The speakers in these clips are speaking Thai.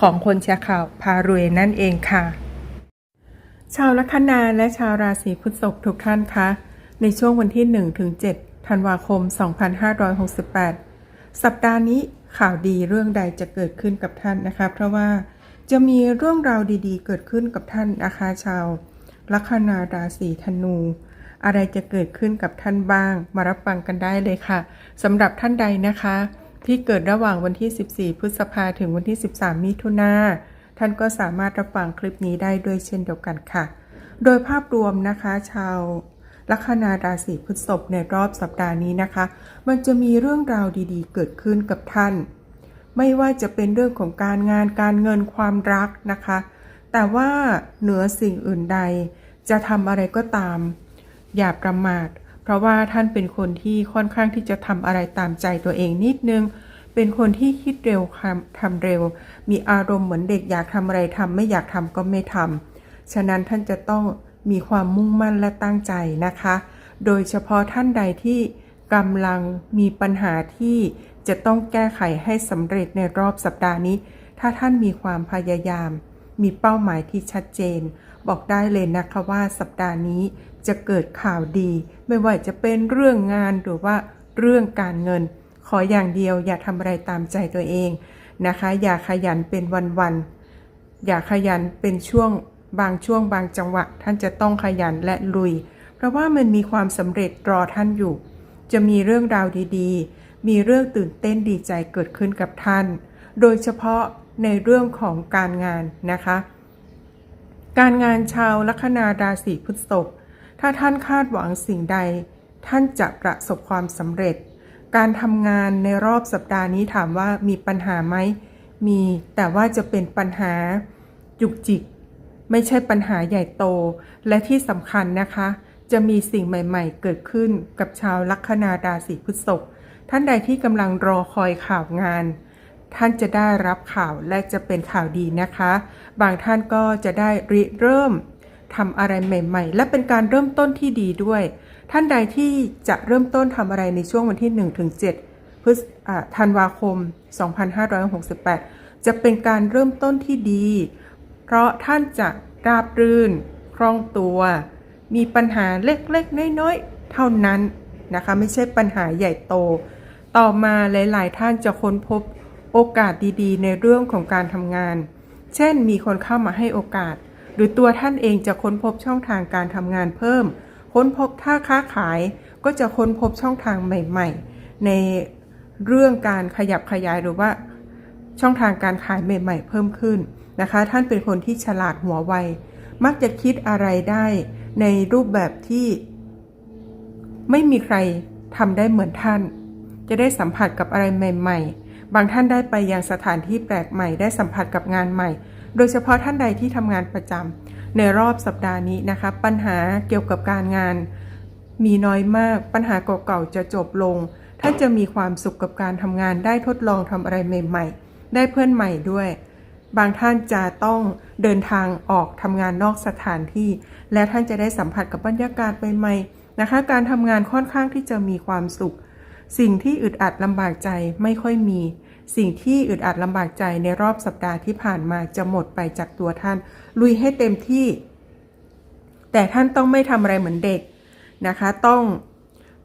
ของคนแชร์ข่าวพารวยนั่นเองค่ะ ชาวลัคนาและชาวราศีพฤษภทุกท่านคะ ในช่วงวันที่1ถึง7ธันวาคม 2568 สัปดาห์นี้ข่าวดีเรื่องใดจะเกิดขึ้นกับท่านนะคะ เพราะว่าจะมีเรื่องราวดีๆ เกิดขึ้นกับท่านนะคะชาวลัคนาราศีธนู อะไรจะเกิดขึ้นกับท่านบ้าง มารับฟังกันได้เลยค่ะสำหรับท่านใดนะคะ ที่เกิดระหว่างวันที่ 14 พฤษภาถึงวันที่ 13 มิถุนาท่านก็สามารถรับฟังคลิปนี้ได้ด้วยเช่นเดียวกันค่ะ โดยภาพรวมนะคะชาวลัคนาราศีพฤษภในรอบสัปดาห์นี้นะคะ มันจะมีเรื่องราวดีๆ เกิดขึ้นกับท่าน ไม่ว่าจะเป็นเรื่องของการงานการเงินความรักนะคะ แต่ว่าเหนือสิ่งอื่นใดจะทำอะไรก็ตาม อย่าประมาท เพราะว่าท่านเป็นคนที่ค่อนข้างที่จะทำอะไรตามใจตัวเองนิดนึง เป็นคนที่คิดเร็วทำทำเร็ว มีอารมณ์เหมือนเด็กอยากทำอะไรทำไม่อยากทำก็ไม่ทำฉะนั้นท่านจะต้องมีความมุ่งมั่นและตั้งใจนะคะ โดยเฉพาะท่านใดที่กำลังมีปัญหาที่จะต้องแก้ไขให้สำเร็จในรอบสัปดาห์นี้ ถ้าท่านมีความพยายาม มีเป้าหมายที่ชัดเจน บอกได้เลยนะคะว่าสัปดาห์นี้จะเกิดข่าวดี ไม่ว่าจะเป็นเรื่องงานหรือว่าเรื่องการเงิน ขออย่างเดียวอย่าทำอะไรตามใจตัวเองนะคะ อย่าขยันเป็นวันๆอย่าขยันเป็นช่วงบางช่วงบางจังหวะ ท่านจะต้องขยันและลุย เพราะว่ามันมีความสำเร็จรอท่านอยู่ จะมีเรื่องราวดีๆ มีเรื่องตื่นเต้นดีใจเกิดขึ้นกับท่าน โดยเฉพาะ ในเรื่องของการงานนะคะ การงานชาวลัคนาราศีพฤษภถ้าท่านคาดหวังสิ่งใด ท่านจะประสบความสำเร็จ การทำงานในรอบสัปดาห์นี้ถามว่ามีปัญหาไหมมีแต่ว่าจะเป็นปัญหาจุกจิก ไม่ใช่ปัญหาใหญ่โต และที่สำคัญนะคะ จะมีสิ่งใหม่ ๆ เกิดขึ้นกับชาวลัคนาราศีพฤษภท่านใดที่กำลังรอคอยข่าวงาน ท่านจะได้รับข่าวและจะเป็นข่าวดีนะคะ บางท่านก็จะได้ริเริ่มทำอะไรใหม่ ๆ และเป็นการเริ่มต้นที่ดีด้วย ท่านใดที่จะเริ่มต้นทำอะไรในช่วงวันที่ 1-7 พฤษอ่าธันวาคม 2568 จะเป็นการเริ่มต้นที่ดี เพราะท่านจะราบรื่น คล่องตัว มีปัญหาเล็กๆ น้อยๆ เท่านั้นนะคะ ไม่ใช่ปัญหาใหญ่โต ต่อมาหลายๆ ท่านจะค้นพบ โอกาสดีๆ ในเรื่องของการทำงาน เช่น มีคนเข้ามาให้โอกาส หรือตัวท่านเองจะค้นพบช่องทางการทำงานเพิ่ม ค้นพบถ้าค้าขาย ก็จะค้นพบช่องทางใหม่ ๆ ในเรื่องการขยับขยายหรือว่า ช่องทางการขายใหม่ ๆ เพิ่มขึ้นนะคะ ท่านเป็นคนที่ฉลาดหัวไว มักจะคิดอะไรได้ ในรูปแบบที่ ไม่มีใครทำได้เหมือนท่าน จะได้สัมผัสกับอะไรใหม่ ๆ บางท่านได้ไปยังสถานที่แปลกใหม่ได้สัมผัสกับงานใหม่ โดยเฉพาะท่านใดที่ทำงานประจำในรอบสัปดาห์นี้นะคะ ปัญหาเกี่ยวกับการงาน มีน้อยมาก ปัญหาเก่าๆจะจบลง ท่านจะมีความสุขกับการทำงานได้ทดลองทำอะไรใหม่ ๆ ได้เพื่อนใหม่ด้วยบางท่านจะต้องเดินทางออกทำงานนอกสถานที่ และท่านจะได้สัมผัสกับบรรยากาศใหม่ๆนะคะ การทำงานค่อนข้างที่จะมีความสุข สิ่งที่อึดอัดลำบากใจไม่ค่อยมี สิ่งที่อึดอัดลำบากใจในรอบสัปดาห์ที่ผ่านมาจะหมดไปจากตัวท่าน ลุยให้เต็มที่ แต่ท่านต้องไม่ทำอะไรเหมือนเด็กนะคะ ต้อง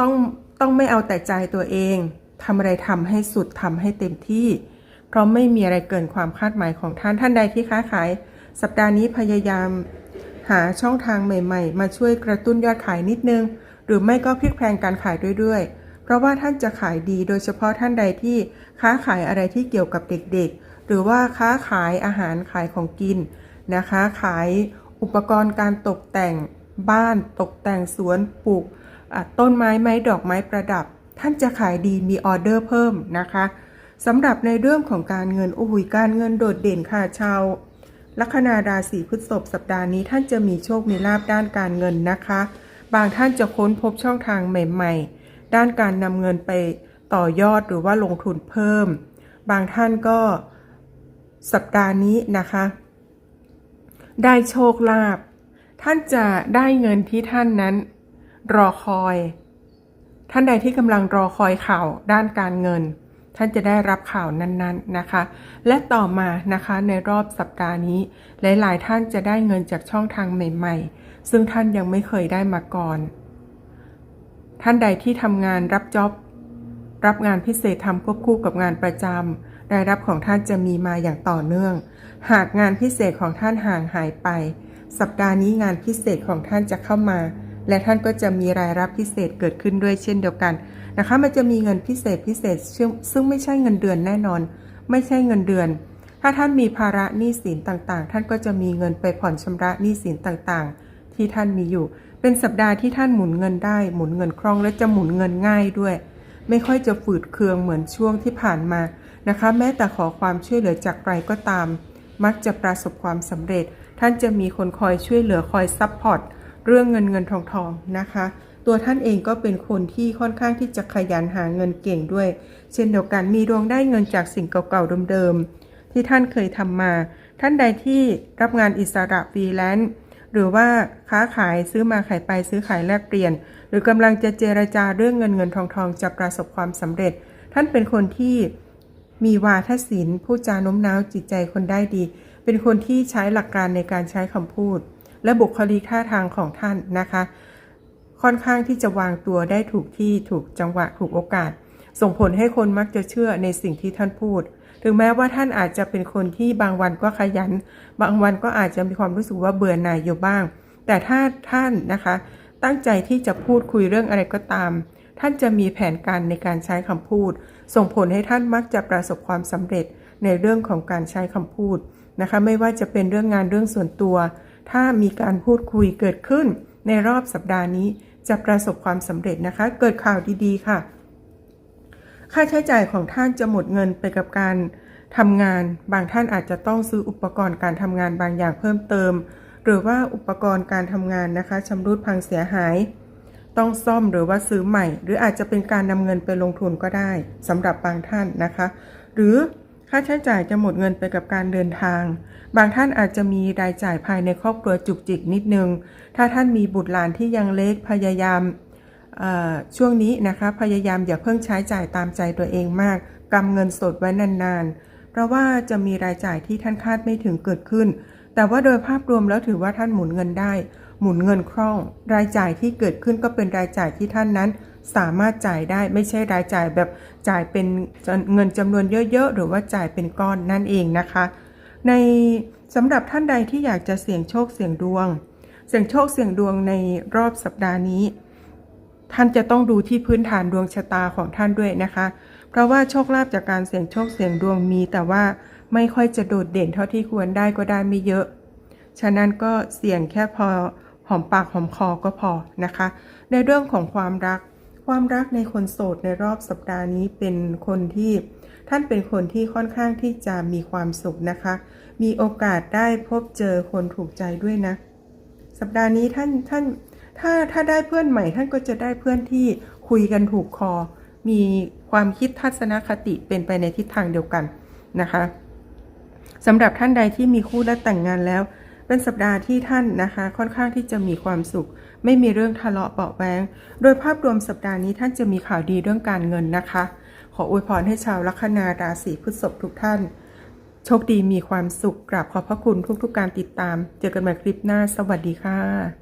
ต้องต้องไม่เอาแต่ใจตัวเองทำอะไรทำให้สุดทำให้เต็มที่ เพราะไม่มีอะไรเกินความคาดหมายของท่านท่านใดที่ค้าขาย สัปดาห์นี้พยายาม หาช่องทางใหม่ ๆ มาช่วยกระตุ้นยอดขายนิดนึง หรือไม่ก็พลิกแพลงการขายเรื่อยๆ เพราะว่าท่านจะขายดีโดยเฉพาะท่านใดที่ค้าขายอะไรที่เกี่ยวกับเด็กๆ หรือว่าค้าขายอาหารขายของกินนะคะ ขายอุปกรณ์การตกแต่งบ้านตกแต่งสวนปลูกต้นไม้ไม้ดอกไม้ประดับ ท่านจะขายดีมีออเดอร์เพิ่มนะคะสำหรับในเรื่องของการเงินโอ้โหการเงินโดดเด่นค่ะชาวลัคนาราศีพฤษภสัปดาห์นี้ท่านจะมีโชคมีลาบด้านการเงินนะคะ บางท่านจะค้นพบช่องทางใหม่ ๆ ด้านการนำเงินไปต่อยอดหรือว่าลงทุนเพิ่ม บางท่านก็สัปดาห์นี้นะคะ ได้โชคลาภท่านจะได้เงินที่ท่านนั้น รอคอย ท่านใดที่กำลังรอคอยข่าวด้านการเงิน ท่านจะได้รับข่าวนั้นๆนะคะ และต่อมานะคะในรอบสัปดาห์นี้ หลายๆ ท่านจะได้เงินจากช่องทางใหม่ ๆ ซึ่งท่านยังไม่เคยได้มาก่อน ท่านใดที่ทำงานรับจ็อบรับงานพิเศษทำควบคู่กับงานประจำรายรับของท่านจะมีมาอย่างต่อเนื่อง หากงานพิเศษของท่านห่างหายไป สัปดาห์นี้งานพิเศษของท่านจะเข้ามา และท่านก็จะมีรายรับพิเศษเกิดขึ้นด้วยเช่นเดียวกันนะคะ มันจะมีเงินพิเศษพิเศษซึ่งซึ่งไม่ใช่เงินเดือนแน่นอน ไม่ใช่เงินเดือน ถ้าท่านมีภาระหนี้สินต่างๆ ท่านก็จะมีเงินไปผ่อนชำระหนี้สินต่างๆ ที่ท่านมีอยู่ เป็นสัปดาห์ที่ท่านหมุนเงินได้ หมุนเงินคล่องและจะหมุนเงินง่ายด้วย ไม่ค่อยจะฝืดเคืองเหมือนช่วงที่ผ่านมานะคะ แม้แต่ขอความช่วยเหลือจากใครก็ตาม มักจะประสบความสำเร็จ ท่านจะมีคนคอยช่วยเหลือคอยซัพพอร์ตเรื่องเงินเงินทองทองนะคะ ตัวท่านเองก็เป็นคนที่ค่อนข้างที่จะขยันหาเงินเก่งด้วย เช่นเดียวกันมีดวงได้เงินจากสิ่งเก่าๆเดิมๆที่ท่านเคยทำมา ท่านใดที่รับงานอิสระฟรีแลนซ์ หรือว่าค้าขายซื้อมาขายไปซื้อขายแลกเปลี่ยน หรือกำลังจะเจรจาเรื่องเงินเงินทองทองจะประสบความสำเร็จ ท่านเป็นคนที่มีวาทศิลป์พูดจาโน้มน้าวจิตใจคนได้ดี เป็นคนที่ใช้หลักการในการใช้คำพูด และบุคลิกท่าทางของท่านนะคะ ค่อนข้างที่จะวางตัวได้ถูกที่ถูกจังหวะถูกโอกาส ส่งผลให้คนมักจะเชื่อในสิ่งที่ท่านพูด ถึงแม้ว่าท่านอาจจะเป็นคนที่บางวันก็ขยัน บางวันก็อาจจะมีความรู้สึกว่าเบื่อหน่ายอยู่บ้าง แต่ถ้าท่านนะคะ ตั้งใจที่จะพูดคุยเรื่องอะไรก็ตาม ท่านจะมีแผนการในการใช้คำพูด ส่งผลให้ท่านมักจะประสบความสำเร็จในเรื่องของการใช้คำพูดนะคะ ไม่ว่าจะเป็นเรื่องงานเรื่องส่วนตัว ถ้ามีการพูดคุยเกิดขึ้น ในรอบสัปดาห์นี้จะประสบความสำเร็จนะคะ เกิดข่าวดีๆค่ะ ค่าใช้จ่ายของท่านจะหมดเงินไปกับการทำงาน บางท่านอาจจะต้องซื้ออุปกรณ์การทำงานบางอย่างเพิ่มเติม หรือว่าอุปกรณ์การทำงานนะคะชำรุดพังเสียหาย ต้องซ่อมหรือว่าซื้อใหม่ หรืออาจจะเป็นการนำเงินไปลงทุนก็ได้สำหรับบางท่านนะคะ หรือค่าใช้จ่ายจะหมดเงินไปกับการเดินทาง บางท่านอาจจะมีรายจ่ายภายในครอบครัวจุกจิกนิดนึง ถ้าท่านมีบุตรหลานที่ยังเล็กพยายาม ช่วงนี้นะคะพยายามอย่าเพิ่งใช้จ่ายตามใจตัวเองมากกำเงินสดไว้นานๆ เพราะว่าจะมีรายจ่ายที่ท่านคาดไม่ถึงเกิดขึ้น แต่ว่าโดยภาพรวมแล้วถือว่าท่านหมุนเงินได้ หมุนเงินคล่อง รายจ่ายที่เกิดขึ้นก็เป็นรายจ่ายที่ท่านนั้น สามารถจ่ายได้ไม่ใช่รายจ่ายแบบจ่ายเป็นเงินจำนวนเยอะๆ หรือว่าจ่ายเป็นก้อนนั่นเองนะคะ ในสำหรับท่านใดที่อยากจะเสี่ยงโชคเสี่ยงดวง เสี่ยงโชคเสี่ยงดวงในรอบสัปดาห์นี้ ท่านจะต้องดูที่พื้นฐานดวงชะตาของท่านด้วยนะคะ เพราะว่าโชคลาภจากการเสี่ยงโชคเสี่ยงดวงมี แต่ว่าไม่ค่อยจะโดดเด่นเท่าที่ควรได้ก็ได้ไม่เยอะ ฉะนั้นก็เสี่ยงแค่พอหอมปากหอมคอก็พอนะคะ ในเรื่องของความรัก ความรักในคนโสดในรอบสัปดาห์นี้เป็นคนที่ท่านเป็นคนที่ค่อนข้างที่จะมีความสุขนะคะ มีโอกาสได้พบเจอคนถูกใจด้วยนะ สัปดาห์นี้ท่านท่าน ถ้าถ้าได้เพื่อนใหม่ท่านก็จะได้เพื่อนที่คุยกันถูกคอ มีความคิดทัศนคติเป็นไปในทิศทางเดียวกันนะคะสำหรับท่านใดที่มีคู่และแต่งงานแล้ว เป็นสัปดาห์ที่ท่านนะคะ ค่อนข้างที่จะมีความสุข ไม่มีเรื่องทะเลาะเบาะแวงโดยภาพรวมสัปดาห์นี้ท่านจะมีข่าวดีเรื่องการเงินนะคะ ขออวยพรให้ชาวลัคนาราศีพฤษภทุกท่าน โชคดีมีความสุขกราบขอบพระคุณทุกๆการติดตาม เจอกันใหม่คลิปหน้า สวัสดีค่ะ